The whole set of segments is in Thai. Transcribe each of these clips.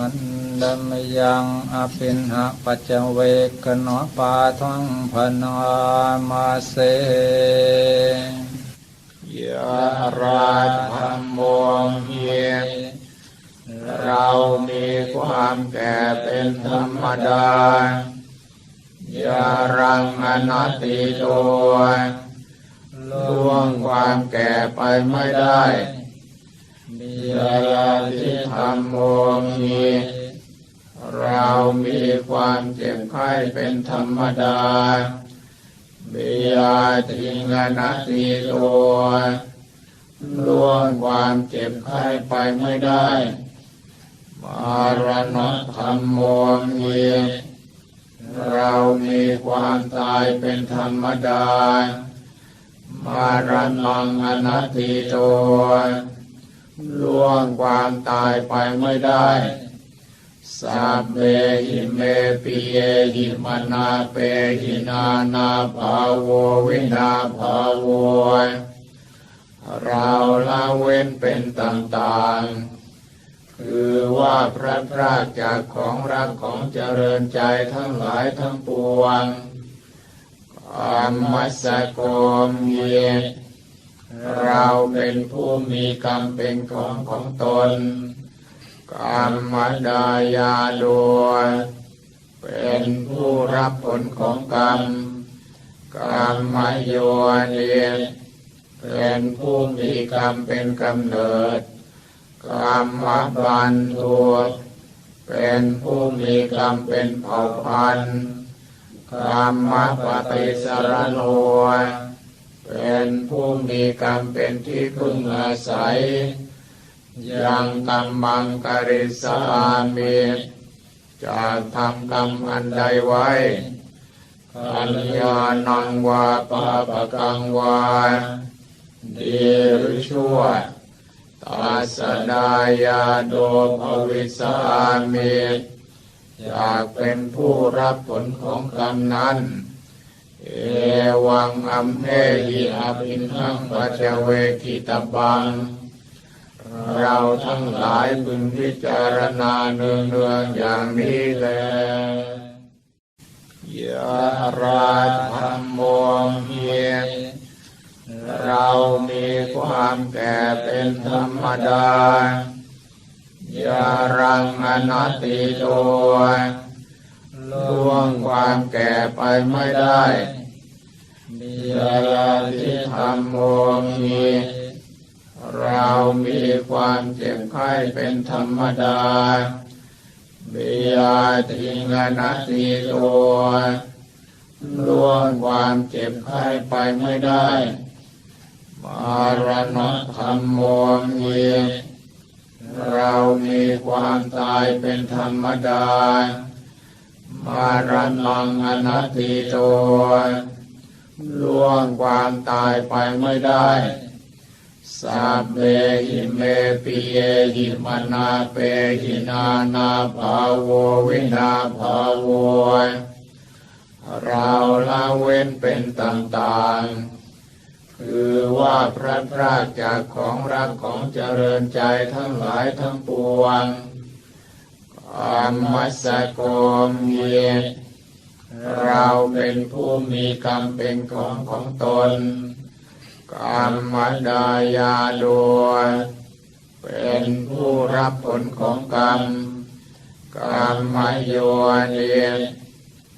อันดัมยังอภินหะปัจเวกโนปาทังพนามาเสยะราธรรมโมเยเรามีความแก่เป็นธรรมดายารังอนัตติโตล่วงความแก่ไปไม่ได้ มียาทิธรรมโมมีเรามีความเจ็บไข้เป็นธรรมดาบิยาทิงอนัตติโตล่วงความเจ็บไข้ไปไม่ได้มารณะธรรมโมมีเรามีความตายเป็นธรรมดามารณังอนัตติโต ล่วงความตายไปไม่ได้สัพเพหิเมปิเยหิมนาเปหินานาภาโววินาภาโวเราละเว้นเป็นต่างๆ คือว่าพระพรากจากของรักของเจริญใจทั้งหลายทั้งปวงอมมัสสโกมเย เราเป็นผู้มีกรรมเป็นของของตน กรรมดายาโดยเป็นผู้รับผลของกรรม กรรมโยนิเป็นผู้มีกรรมเป็นกำเนิด กรรมบันทุเป็นผู้มีกรรมเป็นเผ่าพันธุ์กรรมปฏิสรโน เป็นผู้มีกรรมเป็นที่พึ่งอาศัย ยังกรรมังกริสามิจากทำกรรมอันใดไว้กัญญาณังวาปาปะกังวาดีหรือชั่วตาสดายาโดภวิสามิอยากเป็นผู้รับผลของกรรมนั้น เอวังอัมเพหิอาภินหังปัจเวกิตบัง เราทั้งหลายพึงพิจารณาเนืองเนืองอย่างนี้แลยะราธรรมโมเฮียเรามีความแก่เป็นธรรมดายารังอนัตติโตล่วงความแก่ไปไม่ได้ มียาทิธรรมโมมีเรามีความเจ็บไข้เป็นธรรมดาบิยาทิงอนัตติโตล่วงความเจ็บไข้ไปไม่ได้มารณะธรรมโมมีเรามีความตายเป็นธรรมดามารณังอนัตติโต ล่วงความตายไปไม่ได้สัพเพหิเมปิเยหิมนาเปหินานาภาโววินาภาโวเราละเว้นเป็นต่างๆ คือว่าพระพราจากของรักของเจริญใจทั้งหลายทั้งปวงอมมัสสโกมเย เราเป็นผู้มีกรรมเป็นของของตน กรรมดายาโดยเป็นผู้รับผลของกรรม กรรมโยนิ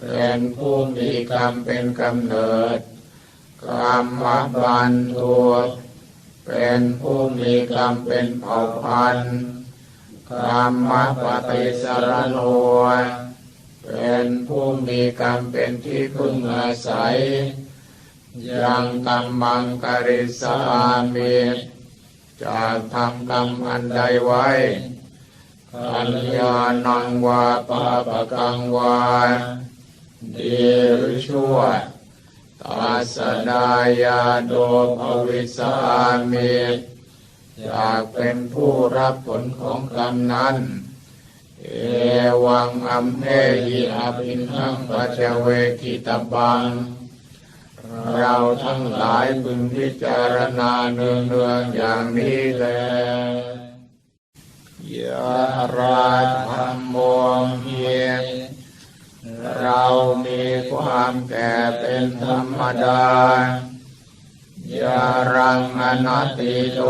เป็นผู้มีกรรมเป็นกำเนิด กรรมบันทุเป็นผู้มีกรรมเป็นเผ่าพันธุ์กรรมปฏิสรโน เป็นผู้มีกรรมเป็นที่พึ่งอาศัย ยังกรรมังกริสามิจากทำกรรมอันใดไว้กัญญาณังวาปาปะกังวาดีหรือชั่วตาสดายาโดภวิสามิอยากเป็นผู้รับผลของกรรมนั้น เอวังอัมเพหิอาปินทังปัจเวกิตบัง เราทั้งหลายพึงพิจารณาเนืองเนืองอย่างนี้แลยะราธรรมวงเมเรามีความแก่เป็นธรรมดายารังอนัตติโต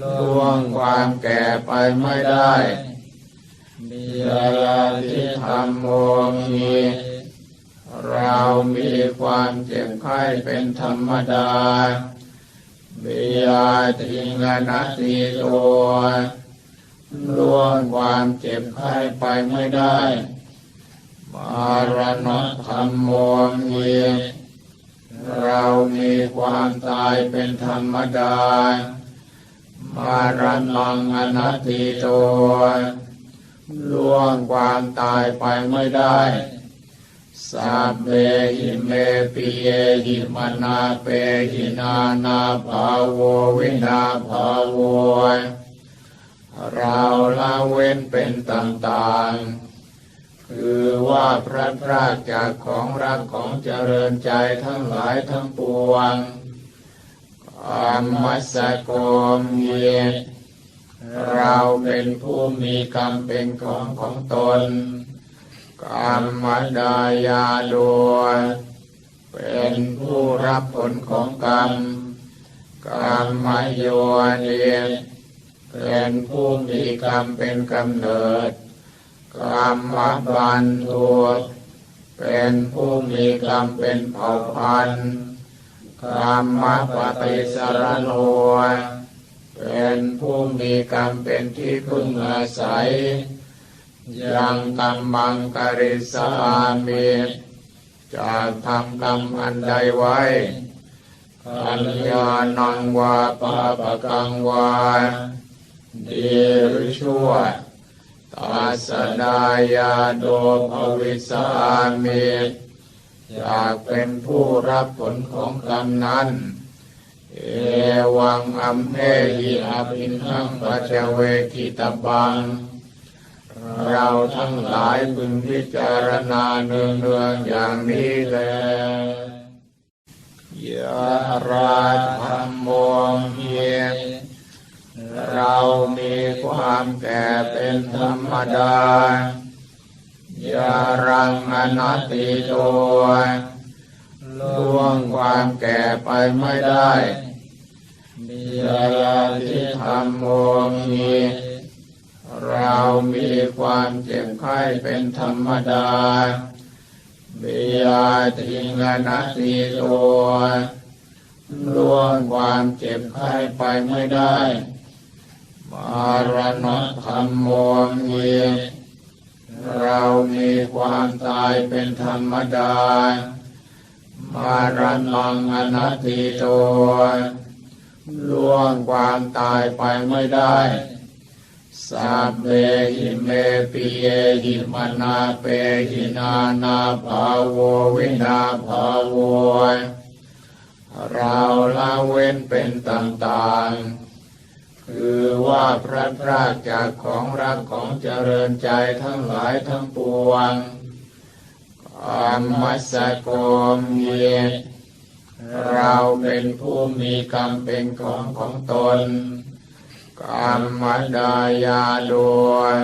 ล่วงความแก่ไปไม่ได้ ยาลาทิธรรมโมมีเรามีความเจ็บไข้เป็นธรรมดาบิยาทิงนัตติโตล่วงความเจ็บไข้ไปไม่ได้มารณะธรรมโมมีเรามีความตายเป็นธรรมดามารณังอนัตติโต ล่วงความตายไปไม่ได้สัพเพหิเมปิเยหิมนาเปหินานาภาโววินาภาโวเราละเว้นเป็นต่างๆ คือว่าพระพรากจากของรักของเจริญใจทั้งหลายทั้งปวงอมัสะโกมเย เราเป็นผู้มีกรรมเป็นของของตน กรรมดายาโดยเป็นผู้รับผลของกรรม กรรมโยนิเป็นผู้มีกรรมเป็นกำเนิด กรรมบันทุเป็นผู้มีกรรมเป็นเผ่าพันธุ์กรรมปฏิสารโน เป็นผู้มีกรรมเป็นที่พึ่งอาศัย ยังกรรมังกริสามิจะทำกรรมอันใดไว้กัญญาณังวาปาปกังวาดีหรือชั่วตาสดายาโดภวิสามิอยากเป็นผู้รับผลของกรรมนั้น เอวังอัมเพหิอภินหังปัจเจเวกิตบังเราทั้งหลายพึงพิจารณาเนืองเนืองอย่างนี้แลยะราธรรมโมเฮียเรามีความแก่เป็นธรรมดายารังอนัตติโตล่วงความแก่ไปไม่ได้ ยาลาทิธรรมโมมีเรามีความเจ็บไข้เป็นธรรมดาบิยาทิงอนัตติโตล่วงความเจ็บไข้ไปไม่ได้มารณะธรรมโมมีเรามีความตายเป็นธรรมดามารณังอนัตติโต ล่วงความตายไปไม่ได้สัพเพหิเมปิเยหิมนาเปหินานาภาโววินาภาโวเราละเว้นเป็นต่างๆ คือว่าพระพรากจากของรักของเจริญใจทั้งหลายทั้งปวงอมัสะโกมเย เราเป็นผู้มีกรรมเป็นของของตน กรรมดายาโดย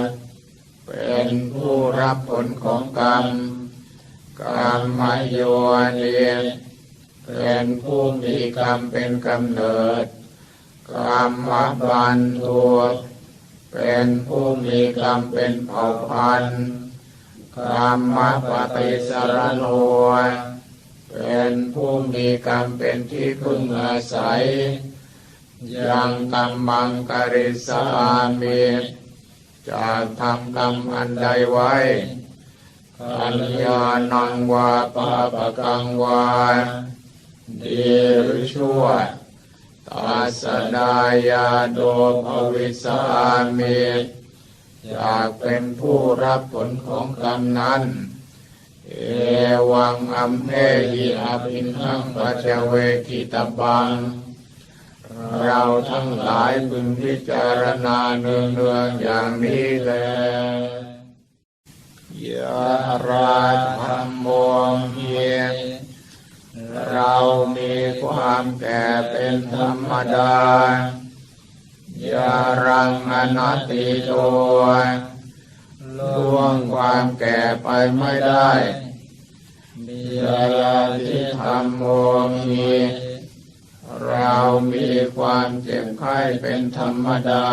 เป็นผู้รับผลของกรรม กรรมโยนิเป็นผู้มีกรรมเป็นกำเนิด กรรมบันทุเป็นผู้มีกรรมเป็นเผ่าพันธุ์กรรมปฏิสารโน เป็นผู้มีกรรมเป็นที่พึ่งอาศัย ยังกรรมังกริสามิจะทำกรรมอันใดไว้กัญญาณังวาปาปะกังวาดีหรือชั่วตาสดายาโดภวิสามิอยากเป็นผู้รับผลของกรรมนั้น เอวังอัมเพหิอภินหังปัจเจเวกิตบัง เราทั้งหลายพึงพิจารณาเนืองเนืองอย่างนี้แลยะราธรรมโมเฮียเรามีความแก่เป็นธรรมดายารังอนัตติโตล่วงความแก่ไปไม่ได้ ยาลาทิธรรมโมมีเรามีความเจ็บไข้เป็นธรรมดา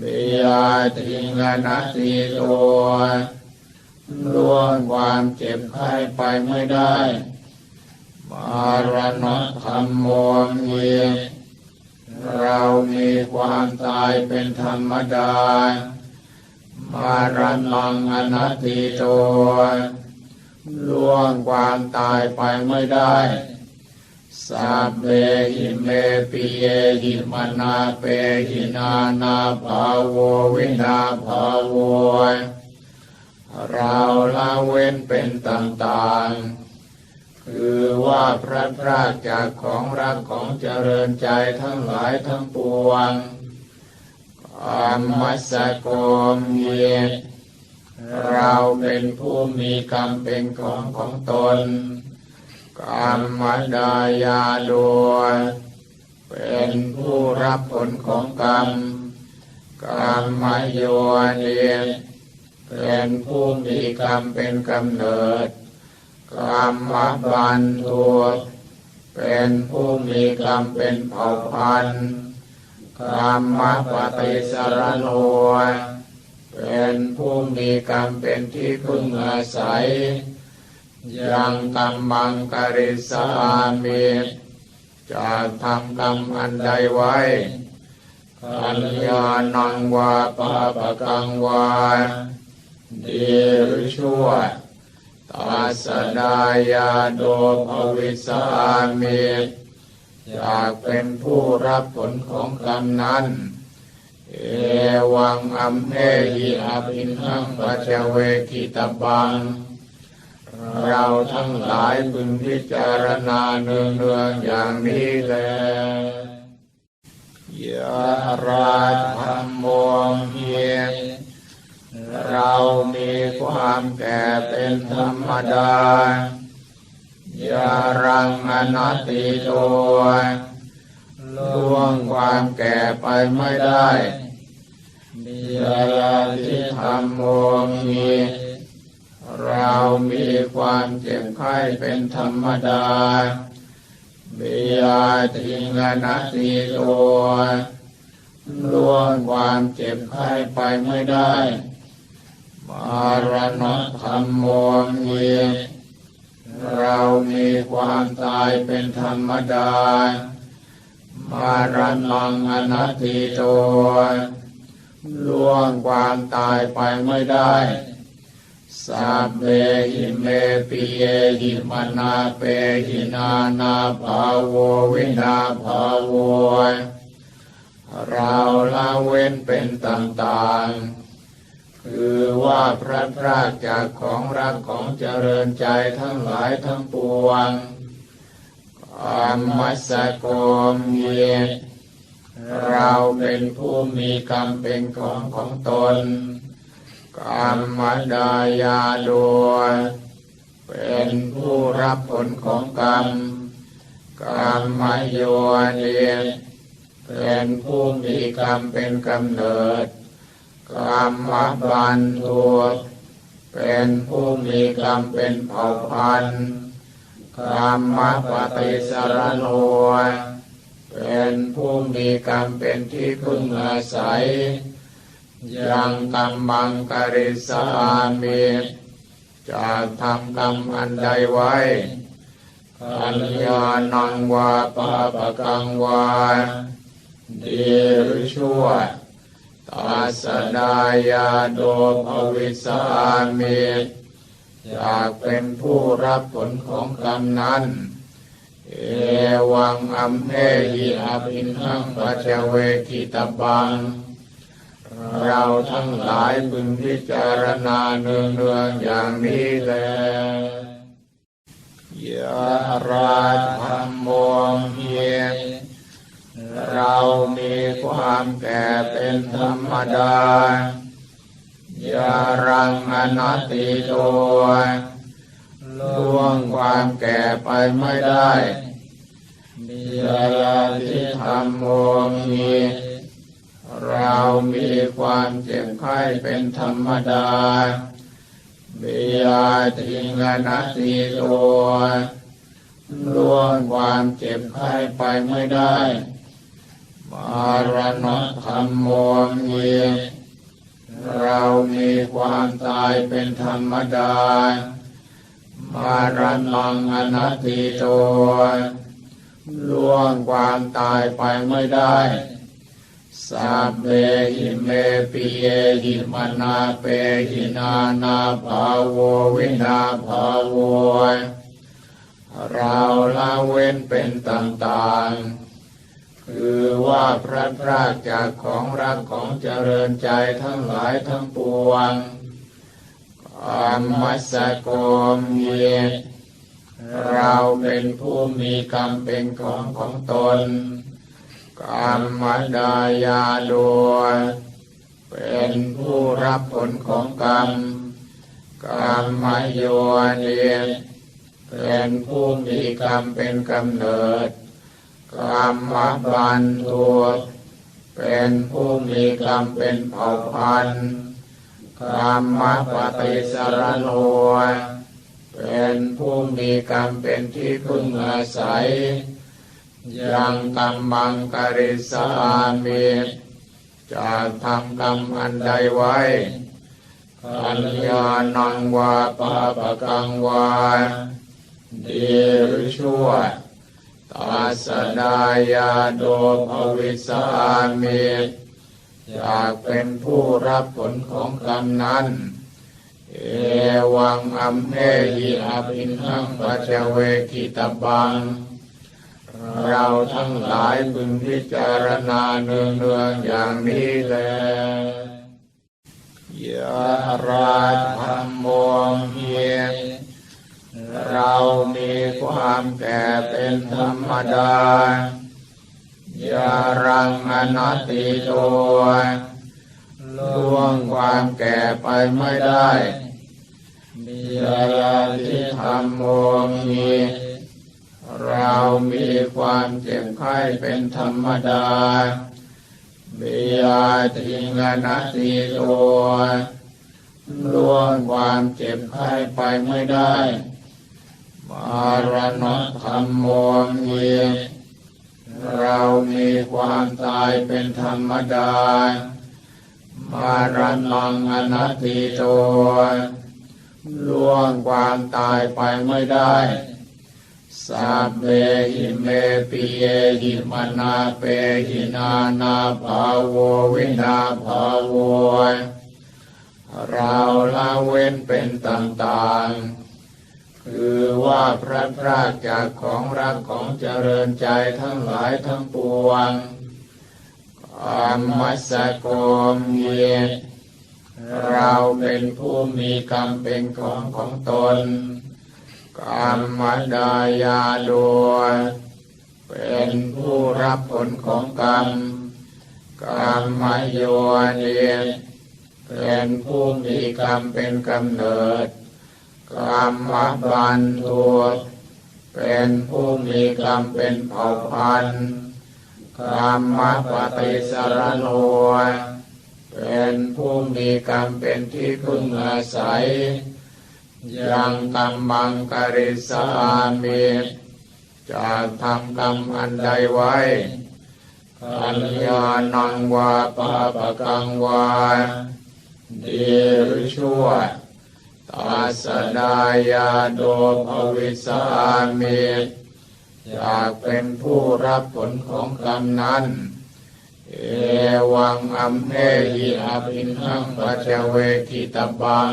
บิยาทิงนาทีตัวล่วงความเจ็บไข้ไปไม่ได้มารณะธรรมโมมีเรามีความตายเป็นธรรมดามารณังอนัตติตัว ล่วงความตายไปไม่ได้สัพเพหิเมปิเยหิมนาเปหินานาภาโววินาภาโวเราละเว้นเป็นต่างๆ คือว่าพระพราจากของรักของเจริญใจทั้งหลายทั้งปวงอมัสะโกมเย เราเป็นผู้มีกรรมเป็นของของตน กรรมดายาโดยเป็นผู้รับผลของกรรม กรรมโยนิเป็นผู้มีกรรมเป็นกำเนิด กรรมบันทุเป็นผู้มีกรรมเป็นเผ่าพันธุ์กรรมปฏิสรโนย เป็นผู้มีกรรมเป็นที่พึ่งอาศัย ยังกรรมังกริสามิจะทำกรรมอันใดไว้กัญญาณังวาปาปะกังวาดีหรือชั่วตาสดายาโดภวิสามิอยากเป็นผู้รับผลของกรรมนั้น เอวังอัมเพหิอภินหังปัจเจเวกิตบัง เราทั้งหลายพึงพิจารณาเนืองเนืองอย่างนี้แลยะราธรรมโมเฮียเรามีความแก่เป็นธรรมดายารังอนัตติโต ล่วงความแก่ไปไม่ได้ยาลาทิธรรมโมมีเรามีความเจ็บไข้เป็นธรรมดาบิยาทิงนาทีตัวล่วงความเจ็บไข้ไปไม่ได้ มารณะธรรมโมมีเรามีความตายเป็นธรรมดา มารณังอนัตติตัวล่วงความตายไปไม่ได้สัพเพหิเมปิเยหิมนาเปหินานาภาโววินาภาโวเราละเว้นเป็นต่างๆ คือว่าพระพรากจากของรักของเจริญใจทั้งหลายทั้งปวง อามัสโกมเยเราเป็นผู้มีกรรมเป็นของของตนกรรมดายาโดยเป็นผู้รับผลของกรรมกรรมโยนิเป็นผู้มีกรรมเป็นกำเนิดกรรมบันทุเป็นผู้มีกรรมเป็นเผ่าพันธุ์ กรรมปฏิสรโนเป็นผู้มีกรรมเป็นที่พึ่งอาศัย ยังกรรมังกริสามิจะทำกรรมอันใดไว้กัญญาณังวาปาปะกังวาดีหรือชั่วตาสดายาโดภวิสามิ อยากเป็นผู้รับผลของกรรมนั้น เอวังอัมเพหิอภินหังปัจเจเวกิตบัง เราทั้งหลายพึงพิจารณาเนืองเนืองๆอย่างนี้แลยะราธรรมโมเฮียเรามีความแก่เป็นธรรมดา ยารังอนัตติโตล่วงความแก่ไปไม่ได้ยาลาทิธรรมโมมีเรามีความเจ็บไข้เป็นธรรมดาปิยาทิงอนัตติตัวล่วงความเจ็บไข้ไปไม่ได้มารณะธรรมโมมี เรามีความตายเป็นธรรมดา มารณังอนัตติตัวล่วงความตายไปไม่ได้สัพเพหิเมปิเยหิมนาเปหินานาภาโววินาภาโวเราละเว้นเป็นต่างๆ คือว่าพระพรากจากของรักของเจริญใจทั้งหลายทั้งปวงอามัสสะโกมเยเราเป็นผู้มีกรรมเป็นของของตนกรรมดายาโดยเป็นผู้รับผลของกรรมกรรมโยนิเป็นผู้มีกรรมเป็นกำเนิด กรรมบันทุเป็นผู้มีกรรมเป็นเผ่าพันธุ์กรรมปฏิสรโนเป็นผู้มีกรรมเป็นที่พึ่งอาศัย ยังกรรมังกริสามิจะทำกรรมอันใดไว้กัญญาณังวาปาปะกังวาดีหรือชั่ว ตาสดายาโดภวิสามิอยากเป็นผู้รับผลของกรรมนั้น เอวังอัมเพหิอภินหังปัจเวกิตบัง เราทั้งหลายพึงพิจารณาเนืองเนืองๆอย่างนี้แลยะราธรรมโมเฮีย เรามีความแก่เป็นธรรมดายารังอนัตติโตล่วงความแก่ไปไม่ได้ยาทิธรรมโมมีเรามีความเจ็บไข้เป็นธรรมดาเบียทิงอนัตติโตล่วงความเจ็บไข้ไปไม่ได้ มารณธรรมโมมีเรามีความตายเป็นธรรมดา มารณังอนัตติโตล่วงความตายไปไม่ได้สัพเพหิเมปิเยหิมนาเปหินานาภาโววินาภาโวเราละเว้นเป็นต่างๆ คือว่าพระพรากจากของรักของเจริญใจทั้งหลายทั้งปวงอามัสสะโกมเยเราเป็นผู้มีกรรมเป็นของของตนกรรมดายาโดยเป็นผู้รับผลของกรรมกรรมโยนิเป็นผู้มีกรรมเป็นกำเนิด กรรมบันทุเป็นผู้มีกรรมเป็นเผ่าพันธุ์กรรมปฏิสารโนเป็นผู้มีกรรมเป็นที่พึ่งอาศัย ยังกรรมังกริสามิจะทำกรรมอันใดไว้กัญญาณังวาปาปะกังวาดีหรือชั่ว ตาสดายาโดภวิสามิอยากเป็นผู้รับผลของกรรมนั้น เอวังอัมเพหิอภินหังปัจจเวกิตบัง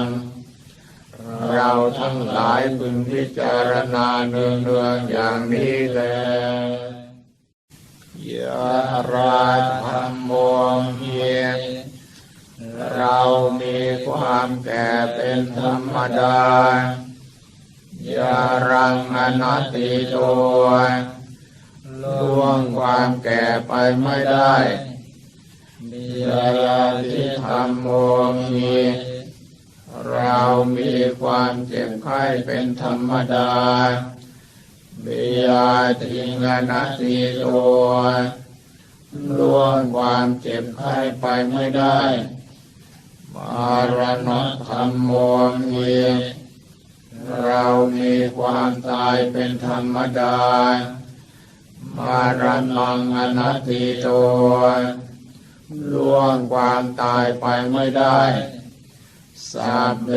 เราทั้งหลายพึงพิจารณาเนืองเนืองๆอย่างนี้แลยะราธรรมโมเฮีย เรามีความแก่เป็นธรรมดายารังอนัตติโตล่วงความแก่ไปไม่ได้ยาทิธรรมโมมีเรามีความเจ็บไข้เป็นธรรมดาเบียทิงอนัตติโตล่วงความเจ็บไข้ไปไม่ได้ มารณะธรรมโมมีเรามีความตายเป็นธรรมดา มารณังอนัตติโตล่วงความตายไปไม่ได้สัพเพ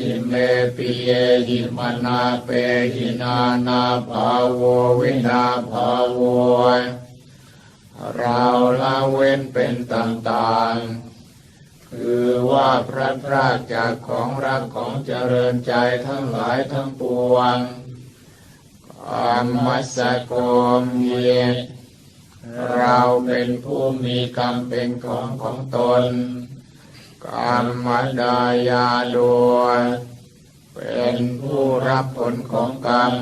หิเมปิเยหิมนาเปหินานาภาโววินาภาโวเราละเว้นเป็นต่างๆ คือว่าพระพราจากของรักของเจริญใจทั้งหลายทั้งปวงอามัสสะโกมเยเราเป็นผู้มีกรรมเป็นของของตนกรรมดายาโดยเป็นผู้รับผลของกรรม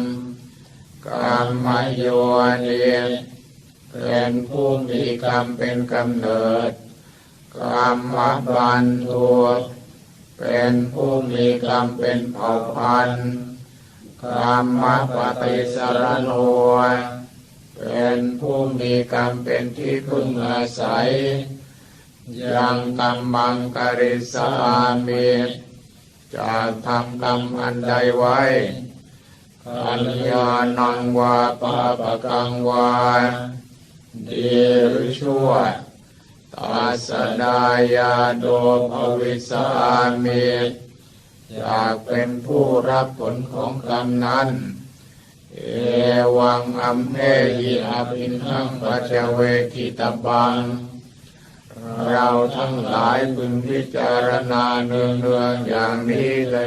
กรรมโยนิเป็นผู้มีกรรมเป็นกำเนิด กรรมบันทุเป็นผู้มีกรรมเป็นเผ่าพันธุ์กรรมปฏิสารโนเป็นผู้มีกรรมเป็นที่พึ่งอาศัย ยังกรรมังกริสามิจะทำกรรมอันใดไว้กัลยาณังวาปาปะกังวาดีหรือชั่ว ตาสดายาโดภวิสามิอยากเป็นผู้รับผลของกรรมนั้น เอวังอัมเพหิอภินังปัจจเวกิตบัง เราทั้งหลายพึงพิจารณาเนืองๆอย่างนี้แล